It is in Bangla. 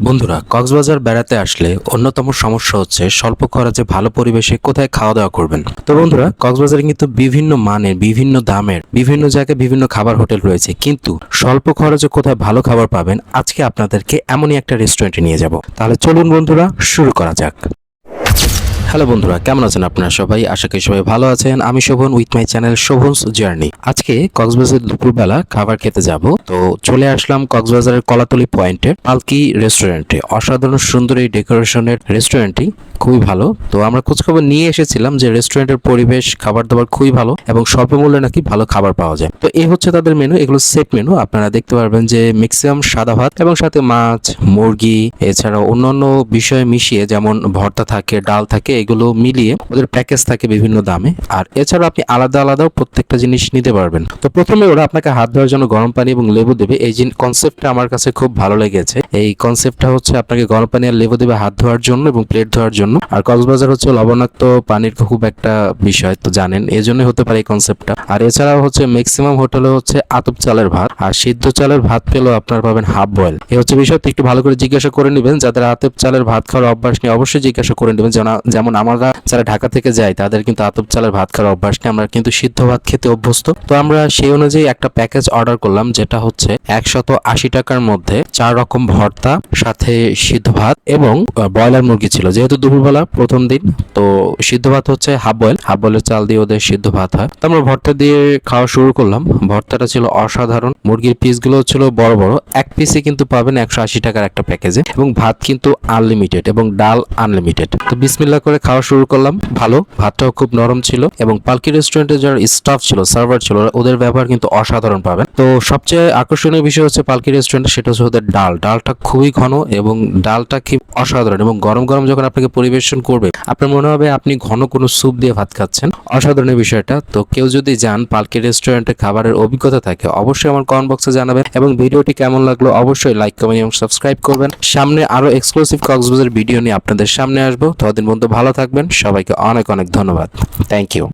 বন্ধুরা, কক্সবাজার বেড়াতে আসলে অন্যতম সমস্যা হচ্ছে স্বল্প খরচে ভালো পরিবেশে কোথায় খাওয়া দাওয়া করবেন। তো বন্ধুরা, কক্সবাজারে কিন্তু বিভিন্ন মানের, বিভিন্ন দামের, বিভিন্ন জায়গায় বিভিন্ন খাবার হোটেল রয়েছে। কিন্তু স্বল্প খরচে কোথায় ভালো খাবার পাবেন, আজকে আপনাদেরকে এমনই একটা রেস্টুরেন্টে নিয়ে যাব। তাহলে চলুন বন্ধুরা, শুরু করা যাক। হ্যালো বন্ধুরা, কেমন আছেন আপনারা সবাই? আশা করি সবাই ভালো আছেন। আমি Shovan with my channel Shovan's journey. আজকে কক্সবাজার দুপুরবেলা খাবার খেতে যাব। তো চলে আসলাম কক্সবাজারের কলাতলি পয়েন্টের পালকি রেস্টুরেন্টে। অসাধারণ সুন্দর এই ডেকোরেশনের রেস্টুরেন্টটি, খুবই ভালো। তো আমরা খোঁজখবর নিয়ে এসেছিলাম যে রেস্টুরেন্টের পরিবেশ খাবার দাবার খুবই ভালো এবং স্বল্প মূল্যে নাকি ভালো খাবার পাওয়া যায়। তো এই হচ্ছে তাদের মেনু এগুলো সেট মেনু আপনারা দেখতে পারবেন যে ম্যাক্সিমাম সাদা ভাত এবং সাথে মাছ, মুরগি এছাড়া অন্যান্য বিষয় মিশিয়ে যেমন ভর্তা থাকে, ডাল থাকে এগুলো মিলিয়ে ওদের প্যাকেজ থাকে বিভিন্ন দামে। আর এছাড়াও আপনি আলাদা আলাদাও প্রত্যেকটা জিনিস নিতে পারবেন। তো প্রথমে ওরা আপনাকে হাত ধোয়ার জন্য গরম পানি এবং লেবু দেবে। এই কনসেপ্টটা আমার কাছে খুব ভালো লেগেছে। এই কনসেপ্টটা হচ্ছে আপনাকে গরম পানি আর লেবু দেবে হাত ধোয়ার জন্য এবং প্লেট ধোয়ার জন্য। আর কক্সবাজার হচ্ছে লবণাক্ত পানির খুব একটা বিষয়, তো জানেন এই জন্য হতে পারে এই কনসেপ্টটা আর এছাড়াও হচ্ছে ম্যাক্সিমাম হোটেলে হচ্ছে আতপ চালের ভাত। আর সিদ্ধ চালের ভাত পেলেও আপনার পাবেন হাফ বয়েল এই হচ্ছে বিষয় তো একটু ভালো করে জিজ্ঞাসা করে নেবেন। যাদের আতপ চালের ভাত খাওয়ার অভ্যাস নেই, অবশ্যই জিজ্ঞাসা করে নেবেন। যেন- যেমন আমরা যারা ঢাকা থেকে যাই তাদের কিন্তু আতপ চালের ভাত খাওয়ার অভ্যাস নেই আমরা কিন্তু সিদ্ধ ভাত খেতে অভ্যস্ত। তো আমরা সেই অনুযায়ী একটা প্যাকেজ অর্ডার করলাম, যেটা হচ্ছে একশত আশি টাকার মধ্যে চার রকম ভর্তা, সাথে সিদ্ধ ভাত এবং ব্রয়লার মুরগি ছিল। যেহেতু দুপুরবেলা প্রথম দিন, তো সিদ্ধ ভাত হচ্ছে হাফ বয়েল। হাফ বয়েলের চাল দিয়ে ওদের সিদ্ধ ভাত হয়। তো আমরা ভর্তা দিয়ে খাওয়া শুরু করলাম। ভর্তাটা ছিল অসাধারণ। মুরগির পিসগুলো ছিল বড় বড়। এক পিসে কিন্তু পাবেন একশো আশি টাকার একটা প্যাকেজে এবং ভাত কিন্তু আনলিমিটেড এবং ডাল আনলিমিটেড তো বিসমিল্লা করে খাওয়া শুরু করলাম। ভালো, ভাতটাও খুব নরম ছিল এবং পালকি রেস্টুরেন্টের যারা স্টাফ ছিল সার্ভার ছিল ওদের ব্যবহার কিন্তু অসাধারণ পাবেন তো সবচেয়ে আকর্ষণীয় বিষয় হচ্ছে পালকি রেস্টুরেন্টে সেটা হচ্ছে ওদের ডাল। ডালটা খুবই ঘন এবং ডালটা কি অসাধারণ এবং গরম গরম যখন আপনাকে পরিবেশন করবে, আপনার মনে হবে আপনি ঘন কোনো স্যুপ দিয়ে ভাত খাচ্ছেন। অসাধারণ বিষয়টা। তো কেউ যদি যান পালকি রেস্টুরেন্টে খাবারের অভিজ্ঞতা থাকে, অবশ্যই আমার কমেন্ট বক্সে জানাবেন এবং ভিডিওটি কেমন লাগল অবশ্যই লাইক কমেন্ট এবং সাবস্ক্রাইব করবেন। সামনে আরও এক্সক্লুসিভ কক্সবাজার ভিডিও নিয়ে আপনাদের সামনে আসব। ততদিন পর্যন্ত ভালো থাকবেন। সবাইকে অনেক অনেক ধন্যবাদ। Thank you